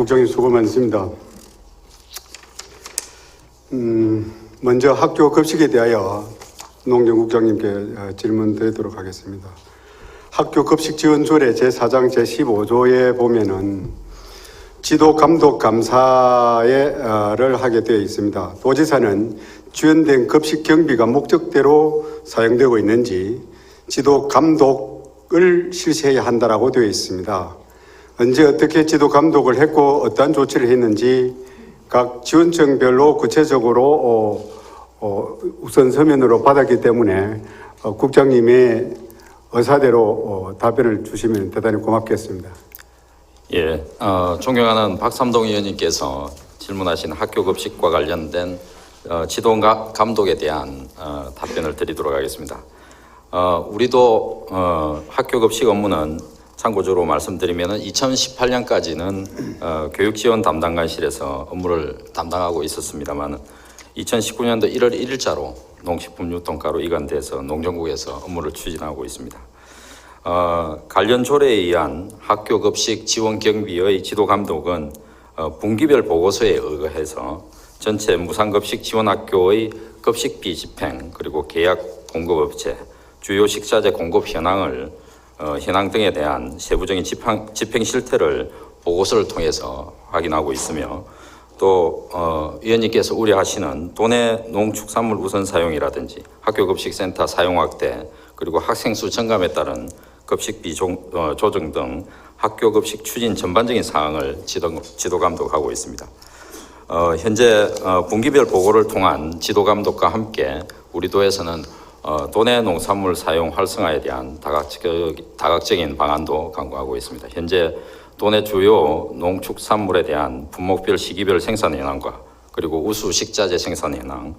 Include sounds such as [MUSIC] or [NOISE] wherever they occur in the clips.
국장님 수고 많으십니다. 음, 먼저 학교 급식에 대하여 농경국장님께 어, 질문 드리도록 하겠습니다. 학교 급식 지원 조례 제4장 제15조에 보면은 지도 감독 감사를 하게 되어 있습니다. 도지사는 지원된 급식 경비가 목적대로 사용되고 있는지 지도 감독을 실시해야 한다라고 되어 있습니다. 언제 어떻게 지도 감독을 했고 어떠한 조치를 했는지 각 지원청별로 구체적으로 어, 어, 우선 서면으로 받았기 때문에 어, 국장님의 의사대로 어, 답변을 주시면 대단히 고맙겠습니다. 예, 어, 존경하는 박삼동 의원님께서 질문하신 학교 급식과 관련된 어, 지도 가- 감독에 대한 어, 답변을 드리도록 하겠습니다. 어, 우리도 어, 학교 급식 업무는 참고적으로 말씀드리면 2018년까지는 어, 교육지원 담당관실에서 업무를 담당하고 있었습니다만 2019년도 1월 1일자로 농식품 유통가로 이관돼서 농정국에서 업무를 추진하고 있습니다. 어, 관련 조례에 의한 학교 급식 지원 경비의 지도 감독은 어, 분기별 보고서에 의거해서 전체 무상급식 지원 학교의 급식비 집행 그리고 계약 공급업체 주요 식자재 공급 현황을 어, 현황 등에 대한 세부적인 집행, 집행 실태를 보고서를 통해서 확인하고 있으며 또 어, 위원님께서 우려하시는 도내 농축산물 우선 사용이라든지 학교 급식센터 사용 확대 그리고 학생 수 증감에 따른 급식비 조, 어, 조정 등 학교 급식 추진 전반적인 사항을 지도, 지도 감독하고 있습니다. 어, 현재 어, 분기별 보고를 통한 지도 감독과 함께 우리 도에서는 어, 도내 농산물 사용 활성화에 대한 다각적, 다각적인 방안도 강구하고 있습니다. 현재 도내 주요 농축산물에 대한 분목별 시기별 생산 현황과 그리고 우수 식자재 생산 현황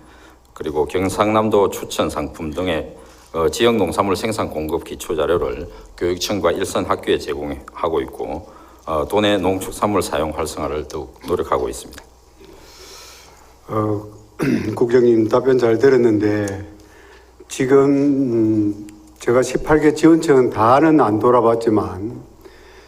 그리고 경상남도 추천 상품 등의 어, 지역 농산물 생산 공급 기초 자료를 교육청과 일선 학교에 제공하고 있고 어, 도내 농축산물 사용 활성화를 더욱 노력하고 있습니다. 어, [CLEARS THROAT] 국장님 답변 잘 들었는데 지금 음, 제가 18개 지원청은 다는 안 돌아봤지만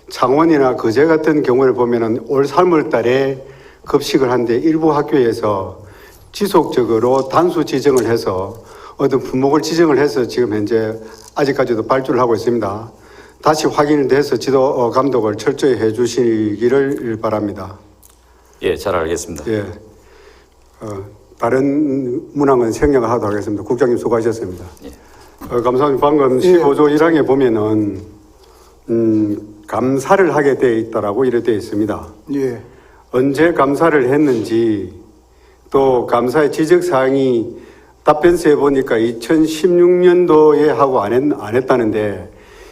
창원이나 거제 같은 경우를 보면은 올 3월 달에 급식을 한데 일부 학교에서 지속적으로 단수 지정을 해서 어떤 품목을 지정을 해서 지금 현재 아직까지도 발주를 하고 있습니다. 다시 확인이 돼서 지도 어, 감독을 철저히 해 주시기를 바랍니다. 예, 잘 알겠습니다. 예. 어, 다른 문항은 생략하도록 하겠습니다. 국장님 수고하셨습니다. 어, 감사합니다. 방금 15조 1항에 보면은 음, 감사를 하게 되어 있다라고 이렇게 되어 있습니다. 예, 언제 감사를 했는지 또 감사의 지적 사항이 답변서에 보니까 2016년도에 하고 안, 했, 안 했다는데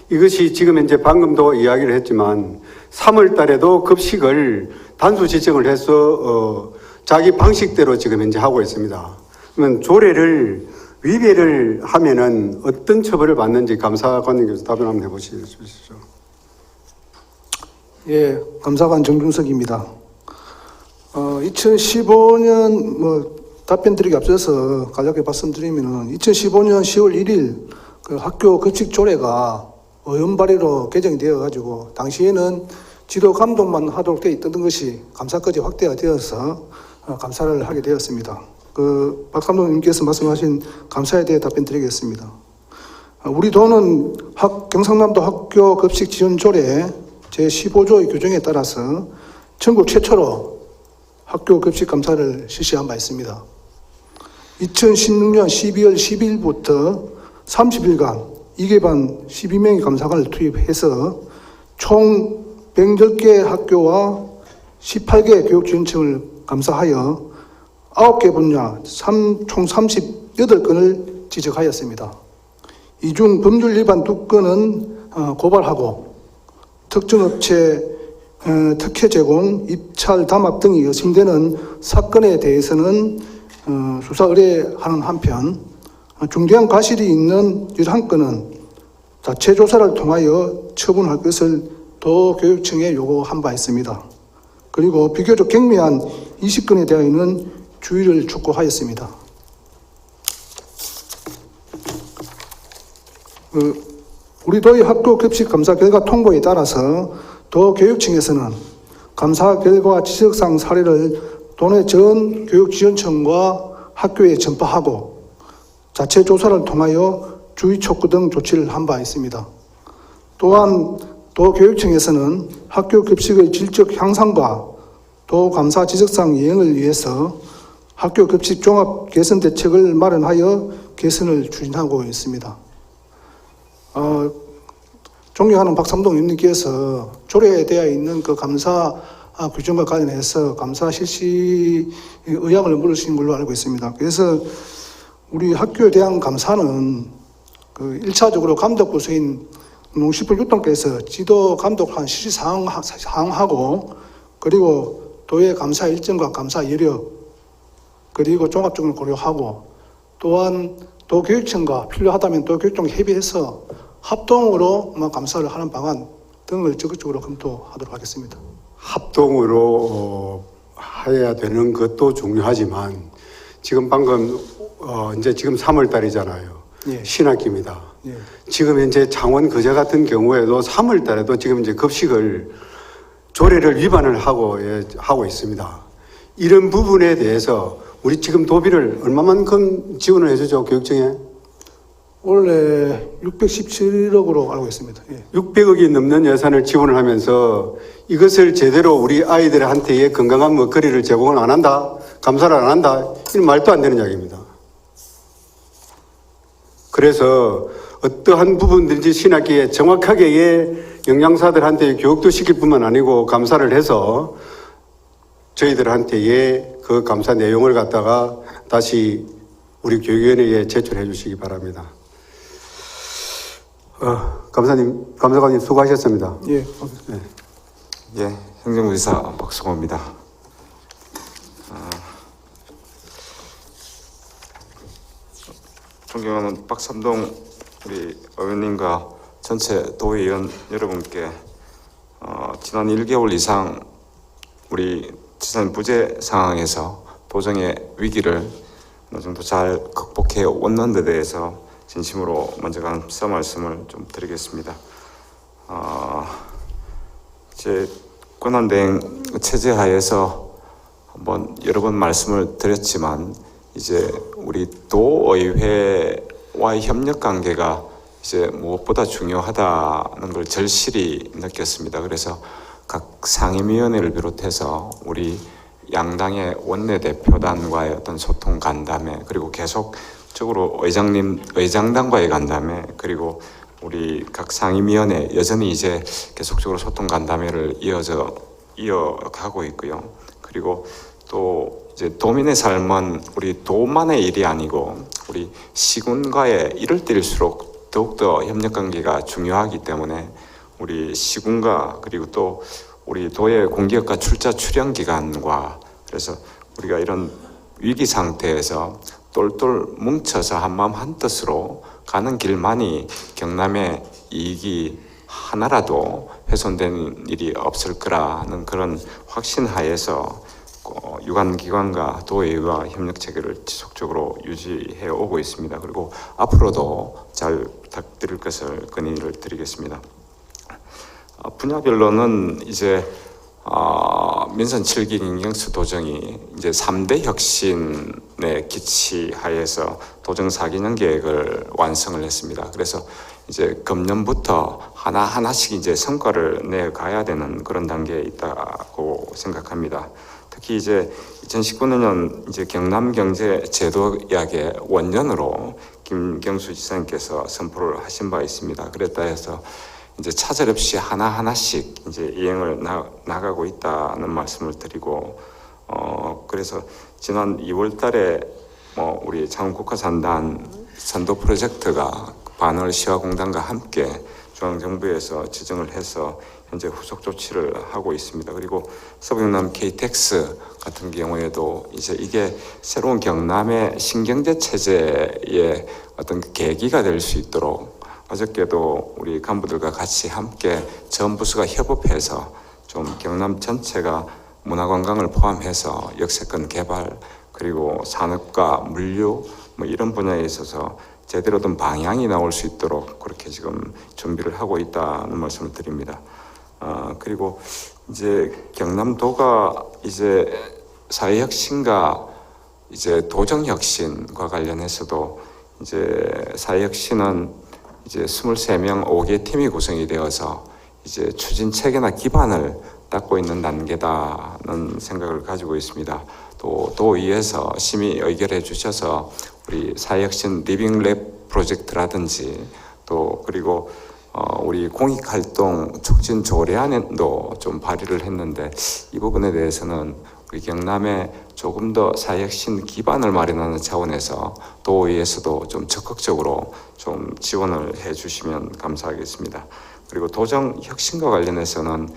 이것이 지금 현재 방금도 이야기를 했지만 3월 달에도 급식을 단수 지정을 해서 어, 자기 방식대로 지금 현재 하고 있습니다. 그러면 조례를 위배를 하면은 어떤 처벌을 받는지 감사관님께서 답변 한번 해보시죠. 예, 감사관 정준석입니다. 어, 2015년 뭐 답변 드리기 앞서서 간략하게 말씀드리면은 2015년 10월 1일 그 학교 급식 조례가 의원 발의로 개정이 되어 가지고 당시에는 지도 감독만 하도록 되어 있던 것이 감사까지 확대가 되어서 어, 감사를 하게 되었습니다. 그 박 감독님께서 말씀하신 감사에 대해 답변 드리겠습니다. 어, 우리 도는 학, 경상남도 학교 급식 지원 조례 제15조의 규정에 따라서 전국 최초로 학교 급식 감사를 실시한 바 있습니다. 2016년 12월 10일부터 30일간 2개반 12명의 감사관을 투입해서 총 110개 학교와 18개 교육지원청을 감사하여 9개 분야 삼- 총 38건을 지적하였습니다. 이 중 법률 위반 두 건은 어, 고발하고 특정 업체 어, 특혜 제공, 입찰 담합 등이 의심되는 사건에 대해서는 어, 수사 의뢰하는 한편 어, 중대한 과실이 있는 11건은 자체 조사를 통하여 처분할 것을 도교육청에 요구한 바 있습니다. 그리고 비교적 경미한 20건에 대하여는 주의를 촉구하였습니다. 그 우리 도의 학교 급식 감사 결과 통보에 따라서 도 교육청에서는 감사 결과 지적사항 사례를 도내 전 교육지원청과 학교에 전파하고 자체 조사를 통하여 주의 촉구 등 조치를 한 바 있습니다. 또한 도 교육청에서는 학교 급식의 질적 향상과 도 감사 지적사항 이행을 위해서 학교 급식 종합 개선 대책을 마련하여 개선을 추진하고 있습니다. 어, 존경하는 박삼동 의원님께서 조례되어 있는 그 감사 아, 규정과 관련해서 감사 실시 의향을 물으신 걸로 알고 있습니다. 그래서 우리 학교에 대한 감사는 그 1차적으로 감독 부서인 농식품 유통께서 지도 감독한 실시 사항, 사항하고 그리고 도의 감사 일정과 감사 여력 그리고 종합적으로 고려하고 또한 도교육청과 필요하다면 도교육청 협의해서 합동으로 뭐 감사를 하는 방안 등을 적극적으로 검토하도록 하겠습니다. 합동으로 어, 해야 되는 것도 중요하지만 지금 방금 어, 이제 지금 3월 달이잖아요. 예. 신학기입니다. 예. 지금 현재 창원 거제 같은 경우에도 3월 달에도 지금 이제 급식을 조례를 위반을 하고 예, 하고 있습니다. 이런 부분에 대해서 우리 지금 도비를 얼마만큼 지원을 해주죠 교육청에 원래 617억으로 알고 있습니다. 예. 600억이 넘는 예산을 지원을 하면서 이것을 제대로 우리 아이들한테의 건강한 먹거리를 제공을 안 한다, 감사를 안 한다, 이런 말도 안 되는 이야기입니다. 그래서 어떠한 부분든지 신학기에 정확하게 영양사들한테 교육도 시킬 뿐만 아니고 감사를 해서 저희들한테의 그 감사 내용을 갖다가 다시 우리 교육위원회에 제출해 주시기 바랍니다. 어, 감사님, 감사관님 수고하셨습니다. 예. 예, 행정부지사 박수호입니다. 존경하는 박삼동 우리 의원님과 전체 도의원 여러분께 어, 지난 1개월 이상 우리 지산 부재 상황에서 도정의 위기를 어느 정도 잘 극복해 왔는 데 대해서 진심으로 먼저 감사 말씀을 좀 드리겠습니다. 어, 제 권한대행 체제 하에서 한번 여러 번 말씀을 드렸지만 이제 우리 도의회와의 협력 관계가 이제 무엇보다 중요하다는 걸 절실히 느꼈습니다. 그래서 각 상임위원회를 비롯해서 우리 양당의 원내대표단과의 어떤 소통 간담회 그리고 계속적으로 의장님 의장단과의 간담회 그리고 우리 각 상임위원회 여전히 이제 계속적으로 소통 간담회를 이어져 이어가고 있고요. 그리고 또 이제 도민의 삶은 우리 도만의 일이 아니고 우리 시군과의 이럴 때일수록 더욱더 협력 관계가 중요하기 때문에 우리 시군과 그리고 또 우리 도의 공기업과 출자 출연 기관과 그래서 우리가 이런 위기 상태에서 똘똘 뭉쳐서 한마음 한뜻으로 가는 길만이 경남의 이익이 하나라도 훼손되는 일이 없을 거라는 그런 확신 하에서 어, 유관기관과 도의회와 협력 체계를 지속적으로 유지해 오고 있습니다. 그리고 앞으로도 잘 부탁드릴 것을 건의를 드리겠습니다. 어, 분야별로는 이제 어, 민선 7기 인경수 도정이 이제 3대 혁신의 기치 하에서 도정 4기년 계획을 완성을 했습니다. 그래서 이제 금년부터 하나하나씩 이제 성과를 내 가야 되는 그런 단계에 있다고 생각합니다. 특히 이제 2019년 이제 경남 경제 제도 약의 원년으로 김경수 지사님께서 선포를 하신 바 있습니다. 그랬다 해서 이제 차질 없이 하나 하나씩 이제 이행을 나, 나가고 있다는 말씀을 드리고 어 그래서 지난 2월달에 뭐 우리 장국가산단 선도 프로젝트가 반월 시화공단과 함께 중앙정부에서 지정을 해서 현재 후속 조치를 하고 있습니다. 그리고 서부경남 KTX 같은 경우에도 이제 이게 새로운 경남의 신경제 체제의 어떤 계기가 될 수 있도록 어저께도 우리 간부들과 같이 함께 전 부서가 협업해서 좀 경남 전체가 문화관광을 포함해서 역세권 개발 그리고 산업과 물류 뭐 이런 분야에 있어서 제대로 된 방향이 나올 수 있도록 그렇게 지금 준비를 하고 있다는 말씀을 드립니다. 어, 그리고 이제 경남도가 이제 사회혁신과 이제 도정혁신과 관련해서도 이제 사회혁신은 이제 23명 5개 팀이 구성이 되어서 이제 추진 체계나 기반을 닦고 있는 단계다는 생각을 가지고 있습니다. 또 도의에서 심의 의결해 주셔서 우리 사회혁신 리빙랩 프로젝트라든지 또 그리고 어, 우리 공익활동 촉진 조례안도 좀 발의를 했는데 이 부분에 대해서는 우리 경남에 조금 더 사회혁신 기반을 마련하는 차원에서 도의에서도 좀 적극적으로 좀 지원을 해 주시면 감사하겠습니다. 그리고 도정 혁신과 관련해서는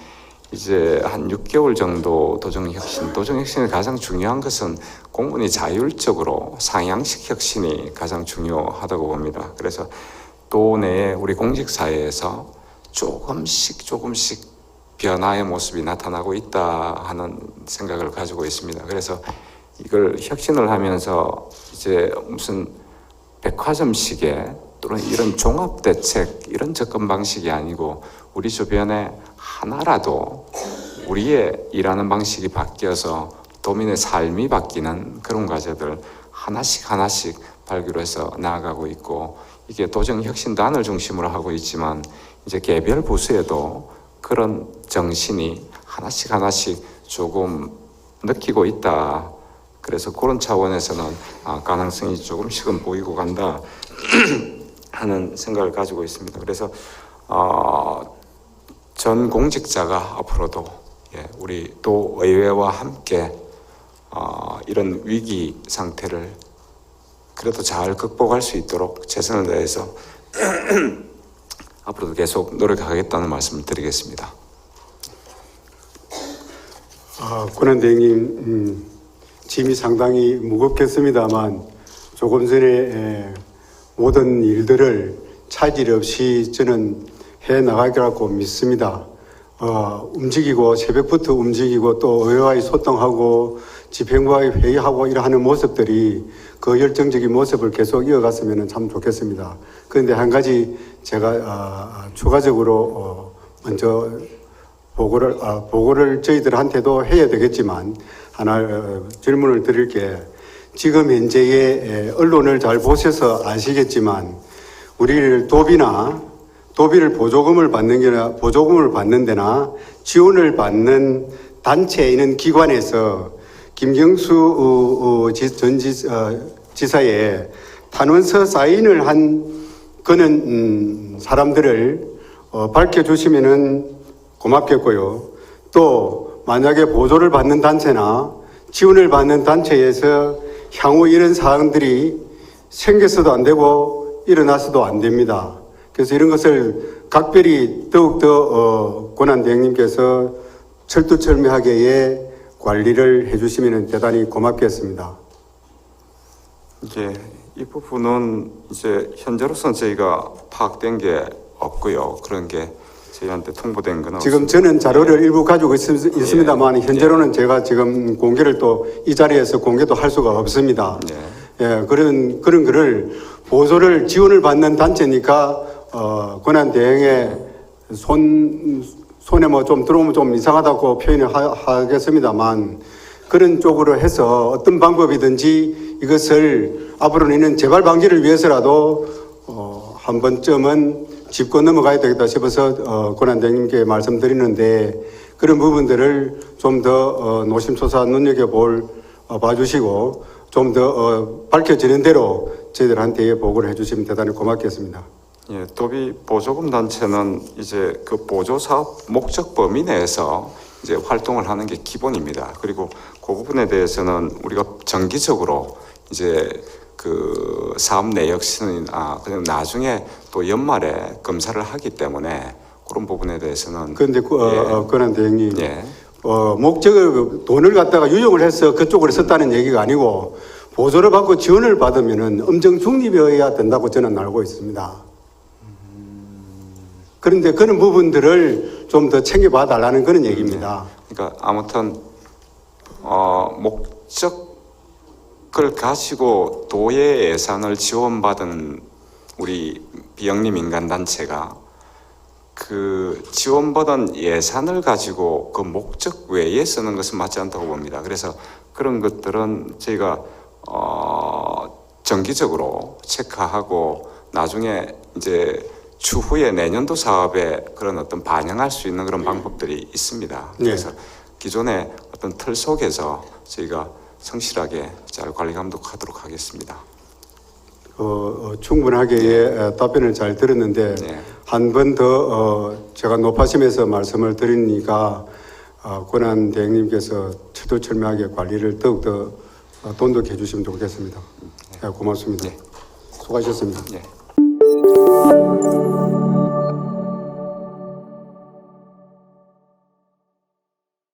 이제 한 6개월 정도 도정 혁신, 도정 혁신의 가장 중요한 것은 공무원이 자율적으로 상향식 혁신이 가장 중요하다고 봅니다. 그래서 도 내에 우리 공직 사회에서 조금씩 조금씩 변화의 모습이 나타나고 있다 하는 생각을 가지고 있습니다. 그래서 이걸 혁신을 하면서 이제 무슨 백화점식의 또는 이런 종합 대책 이런 접근 방식이 아니고 우리 주변에 하나라도 우리의 일하는 방식이 바뀌어서 도민의 삶이 바뀌는 그런 과제들 하나씩 하나씩 발굴해서 나아가고 있고 이게 도정 혁신단을 중심으로 하고 있지만 이제 개별 부서에도 그런 정신이 하나씩 하나씩 조금 느끼고 있다. 그래서 그런 차원에서는 아, 가능성이 조금씩은 보이고 간다 [CLEARS THROAT] 하는 생각을 가지고 있습니다. 그래서 어, 전 공직자가 앞으로도 예, 우리 도 의회와 함께 어, 이런 위기 상태를 그래도 잘 극복할 수 있도록 최선을 다해서 [CLEARS THROAT] 앞으로도 계속 노력하겠다는 말씀을 드리겠습니다. 아, 권한대행님 음, 짐이 상당히 무겁겠습니다만 조금 전에 에, 모든 일들을 차질 없이 저는 해 나가리라고 믿습니다. 어, 움직이고 새벽부터 움직이고 또 의회와의 소통하고 집행부와의 회의하고 이러하는 모습들이 그 열정적인 모습을 계속 이어갔으면 참 좋겠습니다. 그런데 한 가지 제가 아, 추가적으로 어, 먼저 보고를 아, 보고를 저희들한테도 해야 되겠지만 하나 어, 질문을 드릴 게 지금 현재의 에, 언론을 잘 보셔서 아시겠지만 우리 도비나 도비를 보조금을 받는 게나 보조금을 받는 데나 지원을 받는 단체에 있는 기관에서 김경수 전 지, 어, 지사의 탄원서 사인을 한 그는 음, 사람들을 어, 밝혀주시면은 고맙겠고요. 또 만약에 보조를 받는 단체나 지원을 받는 단체에서 향후 이런 사항들이 생겨서도 안 되고 일어나서도 안 됩니다. 그래서 이런 것을 각별히 더욱더 어, 권한대행님께서 철두철미하게 관리를 해주시면 대단히 고맙겠습니다. 이제 이 부분은 이제 현재로서는 저희가 파악된 게 없고요. 그런 게 저희한테 통보된 건 지금 저는 자료를 일부 가지고 있, 있습니다만 현재로는 제가 지금 공개를 또 이 자리에서 공개도 할 수가 없습니다. 네. 예, 그런 그런 거를 보조를 지원을 받는 단체니까 어, 권한 대행에 손 손에 뭐 좀 들어오면 좀 이상하다고 표현을 하, 하겠습니다만 그런 쪽으로 해서 어떤 방법이든지 이것을 앞으로는 있는 재발 방지를 위해서라도 어, 한 번쯤은 짚고 넘어가야 되겠다 싶어서 어, 권한 대행님께 말씀드리는데 그런 부분들을 좀더 어, 노심초사 눈여겨볼 어, 봐주시고 좀더 어, 밝혀지는 대로 저희들한테 보고를 해주시면 대단히 고맙겠습니다. 예, 도비 보조금 단체는 이제 그 보조 사업 목적 범위 내에서 이제 활동을 하는 게 기본입니다. 그리고 그 부분에 대해서는 우리가 정기적으로 이제 그 사업 내역서는 아 그냥 나중에 또 연말에 검사를 하기 때문에 그런 부분에 대해서는 그런데 그, 어, 예. 어, 권한 대행님, 예. 어, 목적을 돈을 갖다가 유용을 해서 그쪽으로 썼다는 얘기가 아니고 보조를 받고 지원을 받으면은 엄정 중립이어야 된다고 저는 알고 있습니다. 그런데 그런 부분들을 좀 더 챙겨봐 달라는 그런 얘기입니다. 그러니까 아무튼 어, 목적을 가지고 도의 예산을 지원받은 우리 비영리 민간 단체가 그 지원받은 예산을 가지고 그 목적 외에 쓰는 것은 맞지 않다고 봅니다. 그래서 그런 것들은 저희가 어 정기적으로 체크하고 나중에 이제 추후에 내년도 사업에 그런 어떤 반영할 수 있는 그런 방법들이 있습니다. 네. 그래서 기존의 어떤 틀 속에서 저희가 성실하게 잘 관리 감독하도록 하겠습니다. 어, 어, 충분하게 예, 답변을 잘 들었는데 네. 한번 더 어, 제가 높아심에서 말씀을 드리니까 어, 권한 대행님께서 철두철미하게 관리를 더욱더 어, 돈독해 주시면 좋겠습니다. 예, 고맙습니다. 네. 수고하셨습니다. 네. うん。